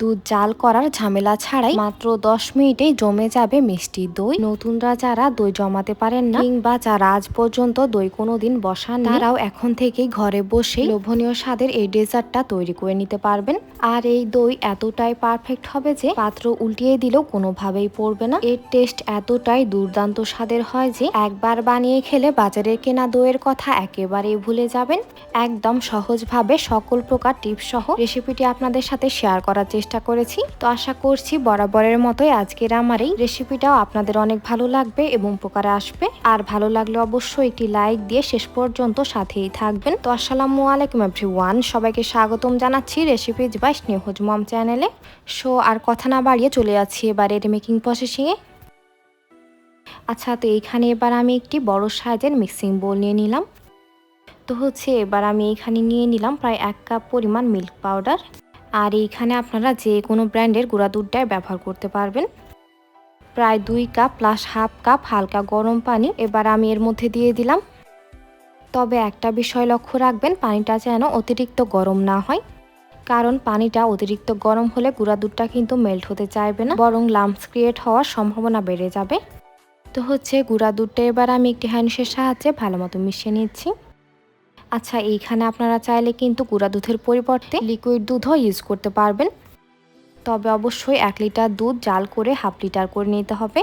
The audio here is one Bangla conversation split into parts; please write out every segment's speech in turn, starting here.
দুধ জাল করার ঝামেলা ছাড়াই মাত্র দশ মিনিটেই জমে যাবে মিষ্টি দই। নতুনরা যারা দই জমাতে পারেন না, কিংবা যারা আজ পর্যন্ত দই কোনোদিন বসান তারাও এখন থেকেই ঘরে বসে লোভনীয় স্বাদের এই ডেজার্টটা তৈরি করে নিতে পারবেন। আর এই দই এতটাই পারফেক্ট হবে যে পাত্র উল্টিয়ে দিলেও কোনোভাবেই পড়বে না। এর টেস্ট এতটাই দুর্দান্ত স্বাদের হয় যে একবার বানিয়ে খেলে বাজারের কেনা দইয়ের কথা একেবারেই ভুলে যাবেন। একদম সহজভাবে সকল প্রকার টিপস সহ রেসিপিটি আপনাদের সাথে শেয়ার করার চেষ্টা করেছি। তো আশা করছি বরাবরের মতোই আজকের আমার এই রেসিপিটাও আপনাদের অনেক ভালো লাগবে এবং উপকারে আসবে। আর ভালো লাগলে অবশ্যই একটি লাইক দিয়ে শেষ পর্যন্ত সাথেই থাকবেন। তো আসসালামু আলাইকুম ওয়ান সবাইকে স্বাগতম জানাচ্ছি রেসিপিজ বাই স্নেহজ চ্যানেলে সো, আর কথা না বাড়িয়ে চলে যাচ্ছি এবার এর মেকিং প্রসেসিংয়ে আচ্ছা তো এইখানে এবার আমি একটি বড় সাইজের মিক্সিং বোল নিয়ে নিলাম। তো হচ্ছে এবার আমি এইখানে নিয়ে নিলাম প্রায় এক কাপ পরিমাণ মিল্ক পাউডার আর এইখানে আপনারা যে কোনো ব্র্যান্ডের গুঁড়া দুধটাই ব্যবহার করতে পারবেন। প্রায় দুই কাপ প্লাস হাফ কাপ হালকা গরম পানি এবার আমি এর মধ্যে দিয়ে দিলাম। তবে একটা বিষয় লক্ষ্য রাখবেন, পানিটা যেন অতিরিক্ত গরম না হয়। কারণ পানিটা অতিরিক্ত গরম হলে গুঁড়া দুধটা কিন্তু মেল্ট হতে চাইবে না, বরং লাম্পস ক্রিয়েট হওয়ার সম্ভাবনা বেড়ে যাবে। তো হচ্ছে গুঁড়া দুধটা এবার আমি একটি হ্যান্ডসের সাহায্যে ভালো মতো মিশিয়ে নিচ্ছি। আচ্ছা এইখানে আপনারা চাইলে কিন্তু গুঁড়া দুধের পরিবর্তে লিকুইড দুধও ইউজ করতে পারবেন। তবে অবশ্যই এক লিটার দুধ জাল করে হাফ লিটার করে নিতে হবে।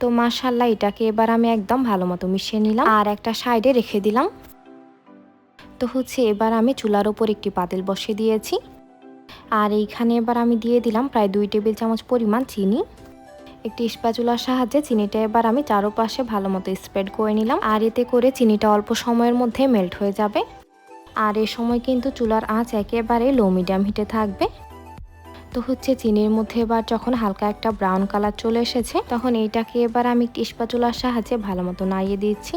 তো মাশাল্লাহ এটাকে এবার আমি একদম ভালো মতো মিশিয়ে নিলাম। আর একটা সাইডে রেখে দিলাম। তো হচ্ছে এবার আমি চুলার ওপর একটি পাতিল বসিয়ে দিয়েছি। আর এইখানে এবার আমি দিয়ে দিলাম প্রায় দুই টেবিল চামচ পরিমাণ চিনি। একটি স্প্যাচুলার সাহায্যে চিনিটা এবার আমি চারোপাশে ভালো মতো স্প্রেড করে নিলাম। আর এতে করে চিনিটা অল্প সময়ের মধ্যে মেল্ট হয়ে যাবে। আর এ সময় কিন্তু চুলার আঁচ একেবারে লো মিডিয়াম হিটে থাকবে। তো হচ্ছে চিনির মধ্যে এবার যখন হালকা একটা ব্রাউন কালার চলে এসেছে, তখন এইটাকে এবার আমি একটি স্প্যাচুলার সাহায্যে ভালো মতো নাড়িয়ে দিচ্ছি।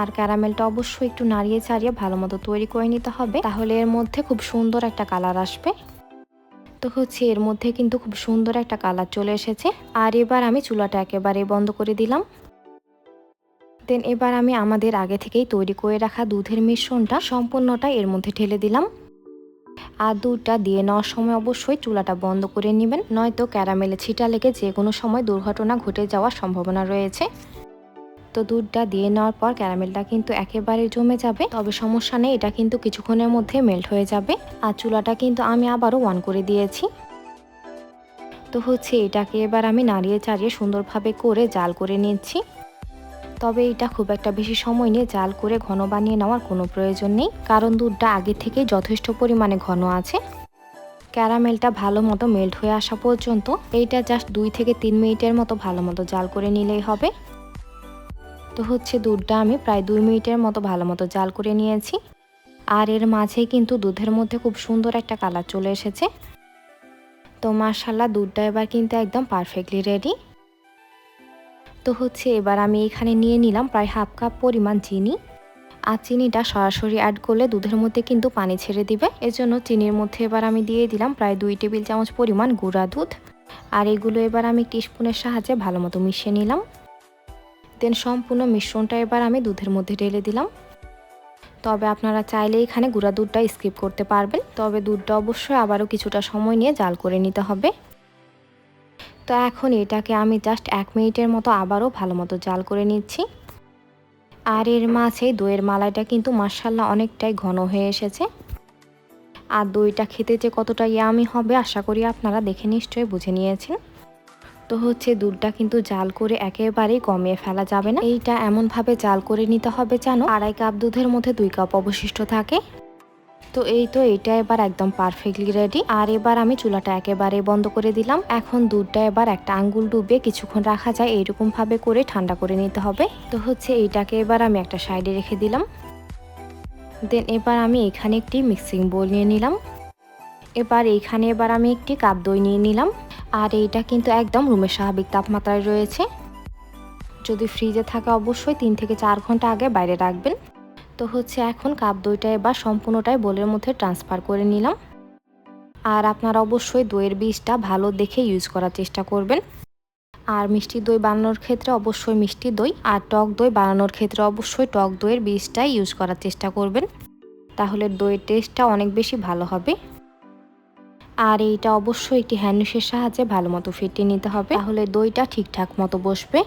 আর ক্যারামেলটা অবশ্যই একটু নাড়িয়ে চাড়িয়ে ভালো মতো তৈরি করে নিতে হবে। তাহলে এর মধ্যে খুব সুন্দর একটা কালার আসবে। তো হচ্ছে, এর মধ্যে কিন্তু খুব সুন্দর একটা কালার চলে এসেছে। আর এবার আমি চুলাটা একেবারে বন্ধ করে দিলাম। দেন এবার আমি আমাদের আগে থেকেই তৈরি করে রাখা দুধের মিশ্রণটা সম্পূর্ণটা এর মধ্যে ঢেলে দিলাম। আর দুধটা দিয়ে নেওয়ার সময় অবশ্যই চুলাটা বন্ধ করে নেবেন, নয়তো ক্যারামেলে ছিটা লেগে যে কোনো সময় দুর্ঘটনা ঘটে যাওয়ার সম্ভাবনা রয়েছে। তো দুধটা দিয়ে নেওয়ার পর ক্যারামেলটা কিন্তু একেবারে জমে যাবে। তবে সমস্যা নেই, এটা কিন্তু কিছুক্ষণের মধ্যে মেল্ট হয়ে যাবে। আর চুলাটা কিন্তু আমি আবারও অন করে দিয়েছি। তো হচ্ছে এটাকে এবার আমি নাড়িয়ে চাড়িয়ে সুন্দরভাবে করে জাল করে নিচ্ছি। তবে এটা খুব একটা বেশি সময় নিয়ে জাল করে ঘন বানিয়ে নেওয়ার কোনো প্রয়োজন নেই, কারণ দুধটা আগে থেকে যথেষ্ট পরিমাণে ঘন আছে। ক্যারামেলটা ভালো মতো মেল্ট হয়ে আসা পর্যন্ত এইটা জাস্ট দুই থেকে তিন মিনিটের মতো ভালো মতো জাল করে নিলেই হবে। তো হচ্ছে দুধটা আমি প্রায় দুই মিনিটের মতো ভালো মতো জাল করে নিয়েছি। আর এর মাঝে কিন্তু দুধের মধ্যে খুব সুন্দর একটা কালার চলে এসেছে। তো মার্শাল্লাহ দুধটা এবার কিন্তু একদম পারফেক্টলি রেডি তো হচ্ছে এবার আমি এখানে নিয়ে নিলাম প্রায় হাফ কাপ পরিমাণ চিনি। আর চিনিটা সরাসরি অ্যাড করলে দুধের মধ্যে কিন্তু পানি ছেড়ে দিবে। এজন্য চিনির মধ্যে এবার আমি দিয়ে দিলাম প্রায় দুই টেবিল চামচ পরিমাণ গুঁড়া দুধ। আর এগুলো এবার আমি একটি স্পুনের সাহায্যে ভালো মতো মিশিয়ে নিলাম। দেন সম্পূর্ণ মিশ্রণটা এবার আমি দুধের মধ্যে ঢেলে দিলাম। তবে আপনারা চাইলে এখানে গুঁড়া দুধটা স্কিপ করতে পারবেন, তবে দুধটা অবশ্যই আবারও কিছুটা সময় নিয়ে জাল করে নিতে হবে। তো এখন এটাকে আমি জাস্ট এক মিনিটের মতো আবারও ভালো মতো জাল করে নিচ্ছি। আর এর মাঝে দইয়ের মালাইটা কিন্তু মার্শাল্লাহ অনেকটাই ঘন হয়ে এসেছে। আর দইটা খেতে যে কতটা ইয়ামি হবে আশা করি আপনারা দেখে নিশ্চয়ই বুঝে নিয়েছেন। তো হচ্ছে, দুধটা কিন্তু জাল করে একেবারেই কমিয়ে ফেলা যাবে না। এইটা এমনভাবে জাল করে নিতে হবে যেন আড়াই কাপ দুধের মধ্যে দুই কাপ অবশিষ্ট থাকে। তো এই তো এটা এবার একদম পারফেক্টলি রেডি আর এবার আমি চুলাটা একেবারে বন্ধ করে দিলাম। এখন দুধটা এবার একটা আঙ্গুল ডুবে কিছুক্ষণ রাখা যায়। এইরকম ভাবে করে ঠান্ডা করে নিতে হবে। তো হচ্ছে এইটাকে এবার আমি একটা সাইডে রেখে দিলাম। দেন এবার আমি এখানে একটি মিক্সিং বোল নিয়ে নিলাম। এবার এইখানে এবার আমি একটি কাপ দই নিয়ে নিলাম। আর এইটা কিন্তু একদম রুমের স্বাভাবিক তাপমাত্রায় রয়েছে। যদি ফ্রিজে থাকে অবশ্যই তিন থেকে চার ঘণ্টা আগে বাইরে রাখবেন। তো হচ্ছে এখন কাপ দইটা এবার সম্পূর্ণটাই বোলের মধ্যে ট্রান্সফার করে নিলাম। আর আপনারা অবশ্যই দইয়ের বীজটা ভালো দেখে ইউজ করার চেষ্টা করবেন। আর মিষ্টি দই বানানোর ক্ষেত্রে অবশ্যই মিষ্টি দই, আর টক দই বানানোর ক্ষেত্রে অবশ্যই টক দইয়ের বীজটাই ইউজ করার চেষ্টা করবেন। তাহলে দইয়ের টেস্টটা অনেক বেশি ভালো হবে। আর এইটা অবশ্যই একটি হ্যান্ডউসের সাহায্যে ভালো মতো ফেটিয়ে নিতে হবে। তাহলে দইটা ঠিকঠাক মতো বসবে।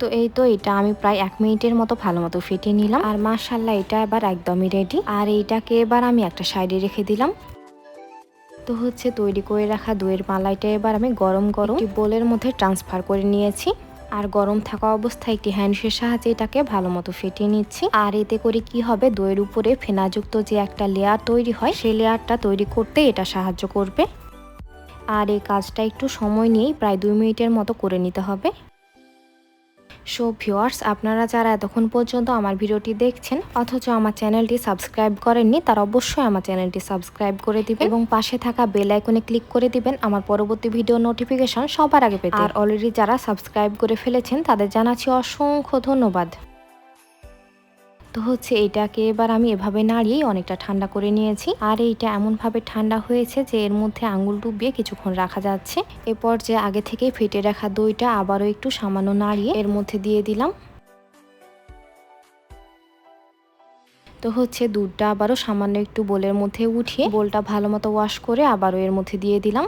তো এই তো এটা আমি প্রায় এক মিনিটের মতো ভালো মতো ফেটিয়ে নিলাম। আর মার্শাল্লাহ এটা এবার একদমই রেডি আর এইটাকে এবার আমি একটা সাইডে রেখে দিলাম। তো হচ্ছে তৈরি করে রাখা দইয়ের মালাইটা এবার আমি গরম গরম বোলের মধ্যে ট্রান্সফার করে নিয়েছি। আর গরম থাকা অবস্থায় একটি হ্যান্ডসের সাহায্যে এটাকে ভালো মতো ফেটিয়ে নিচ্ছি। আর এতে করে কি হবে? দইয়ের উপরে ফেনাযুক্ত যে একটা লেয়ার তৈরি হয়, সেই লেয়ারটা তৈরি করতে এটা সাহায্য করবে। আর এই কাজটা একটু সময় নিয়েই প্রায় দুই মিনিটের মতো করে নিতে হবে। সো ভিওয়ার্স আপনারা যারা এতক্ষণ পর্যন্ত আমার ভিডিওটি দেখছেন, অথচ আমার চ্যানেলটি সাবস্ক্রাইব করেননি, তারা অবশ্যই আমার চ্যানেলটি সাবস্ক্রাইব করে দিবেন এবং পাশে থাকা বেল আইকনে ক্লিক করে দিবেন, আমার পরবর্তী ভিডিও নোটিফিকেশন সবার আগে পেতে। আর অলরেডি যারা সাবস্ক্রাইব করে ফেলেছেন, তাদের জানাচ্ছি অসংখ্য ধন্যবাদ। তো হচ্ছে এটাকে এবার আমি এভাবে নাড়িয়েই অনেকটা ঠান্ডা করে নিয়েছি। আর এইটা এমনভাবে ঠান্ডা হয়েছে যে এর মধ্যে আঙুল ডুবিয়ে কিছুক্ষণ রাখা যাচ্ছে। এরপর যে আগে থেকে ফেটে রাখা দইটা আবারও একটু সামান্য নাড়িয়ে এর মধ্যে দিয়ে দিলাম। তো হচ্ছে দুধটা আবারও সামান্য একটু বোলের মধ্যে উঠিয়ে বোলটা ভালো মতো ওয়াশ করে আবারও এর মধ্যে দিয়ে দিলাম।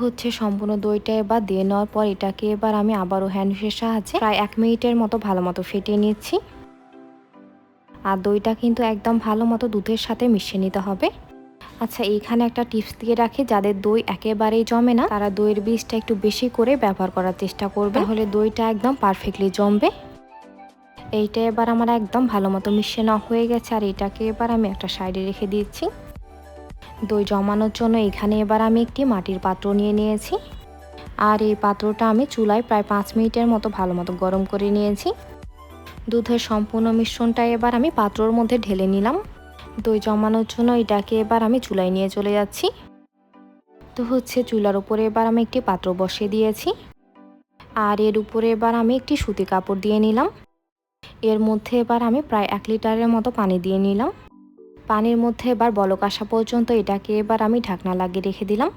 হচ্ছে সম্পূর্ণ দইটা এবার দিয়ে নেওয়ার পর এটাকে এবার আমি আবারও হ্যান্ড হ্যান্ডউসের সাহায্যে প্রায় এক মিনিটের মতো ভালো মতো ফেটিয়ে নিচ্ছি। আর দইটা কিন্তু একদম ভালো মতো দুধের সাথে মিশিয়ে নিতে হবে। আচ্ছা এইখানে একটা টিপস দিয়ে রাখি, যাদের দই একেবারেই জমে না, তারা দইয়ের বীজটা একটু বেশি করে ব্যবহার করার চেষ্টা করবে। তাহলে দইটা একদম পারফেক্টলি জমবে। এইটা এবার আমার একদম ভালো মতো মিশিয়ে নেওয়া হয়ে গেছে, আর এটাকে এবার আমি একটা সাইডে রেখে দিচ্ছি। দই জমানোর জন্য এখানে এবার আমি একটি মাটির পাত্র নিয়ে নিয়েছি। আর এই পাত্রটা আমি চুলায় প্রায় পাঁচ মিনিটের মতো ভালো মতো গরম করে নিয়েছি। দুধের সম্পূর্ণ মিশ্রণটা এবার আমি পাত্রর মধ্যে ঢেলে নিলাম। দই জমানোর জন্য এটাকে এবার আমি চুলায় নিয়ে চলে যাচ্ছি। তো হচ্ছে চুলার উপরে এবার আমি একটি পাত্র বসিয়ে দিয়েছি। আর এর উপরে এবার আমি একটি সুতি কাপড় দিয়ে নিলাম। এর মধ্যে এবার আমি প্রায় এক লিটারের মতো পানি দিয়ে নিলাম। পানির মধ্যে এবার বলক আসা পর্যন্ত এটাকে এবার আমি ঢাকনা লাগিয়ে রেখে দিলাম।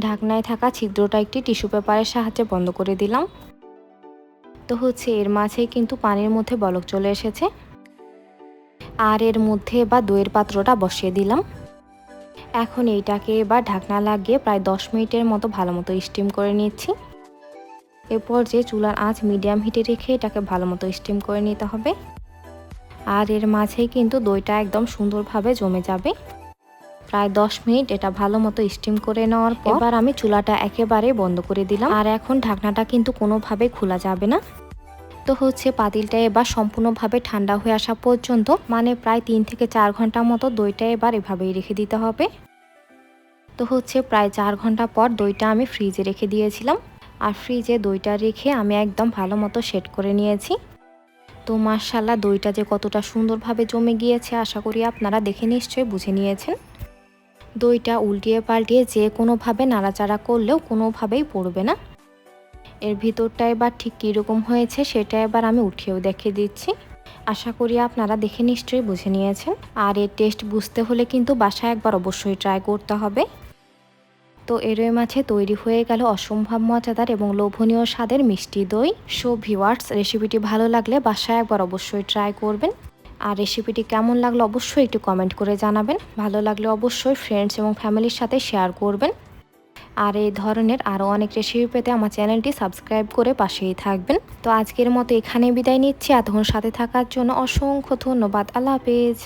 ঢাকনায় থাকা ছিদ্রটা একটি টিস্যু পেপারের সাহায্যে বন্ধ করে দিলাম। তো হচ্ছে এর মাঝেই কিন্তু পানির মধ্যে বলক চলে এসেছে। আর এর মধ্যে এবার দইয়ের পাত্রটা বসিয়ে দিলাম। এখন এইটাকে এবার ঢাকনা লাগিয়ে প্রায় দশ মিনিটের মতো ভালো মতো স্টিম করে নিচ্ছি। এরপর যে চুলার আঁচ মিডিয়াম হিটে রেখে এটাকে ভালো মতো স্টিম করে নিতে হবে। আর এর মাঝেই কিন্তু দইটা একদম সুন্দরভাবে জমে যাবে। প্রায় দশ মিনিট এটা ভালো মতো স্টিম করে নেওয়ার পর এবার আমি চুলাটা একেবারে বন্ধ করে দিলাম। আর এখন ঢাকনাটা কিন্তু কোনোভাবে খোলা যাবে না। তো হচ্ছে পাতিলটা এবার সম্পূর্ণভাবে ঠান্ডা হয়ে আসা পর্যন্ত মানে প্রায় তিন থেকে চার ঘণ্টা মতো দইটা এবার এভাবেই রেখে দিতে হবে। তো হচ্ছে প্রায় চার ঘণ্টা পর দইটা আমি ফ্রিজে রেখে দিয়েছিলাম। আর ফ্রিজে দইটা রেখে আমি একদম ভালো মতো সেট করে নিয়েছি। তো মার্শাল্লাহ দইটা যে কতটা সুন্দরভাবে জমে গিয়েছে আশা করি আপনারা দেখে নিশ্চয়ই বুঝে নিয়েছেন। দইটা উল্টিয়ে পাল্টিয়ে যে কোনোভাবে নাড়াচাড়া করলেও কোনোভাবেই পড়বে না। এর ভিতরটা এবার ঠিক কীরকম হয়েছে সেটা এবার আমি উঠিয়েও দেখিয়ে দিচ্ছি। আশা করি আপনারা দেখে নিশ্চয়ই বুঝে নিয়েছেন। আর এর টেস্ট বুঝতে হলে কিন্তু বাসায় একবার অবশ্যই ট্রাই করতে হবে। তো এরই মাঝে তৈরি হয়ে গেল অসম্ভব মজাদার এবং লোভনীয় স্বাদের মিষ্টি দই। সো ভিওয়ার্স রেসিপিটি ভালো লাগলে বাসায় একবার অবশ্যই ট্রাই করবেন। আর রেসিপিটি কেমন লাগল অবশ্যই একটু কমেন্ট করে জানাবেন। ভালো লাগলে অবশ্যই ফ্রেন্ডস এবং ফ্যামিলির সাথে শেয়ার করবেন। আর এই ধরনের আরও অনেক রেসিপি পেতে আমার চ্যানেলটি সাবস্ক্রাইব করে পাশেই থাকবেন। তো আজকের মতো এখানে বিদায় নিচ্ছি। এতক্ষণ সাথে থাকার জন্য অসংখ্য ধন্যবাদ। আল্লাহ হাফেজ।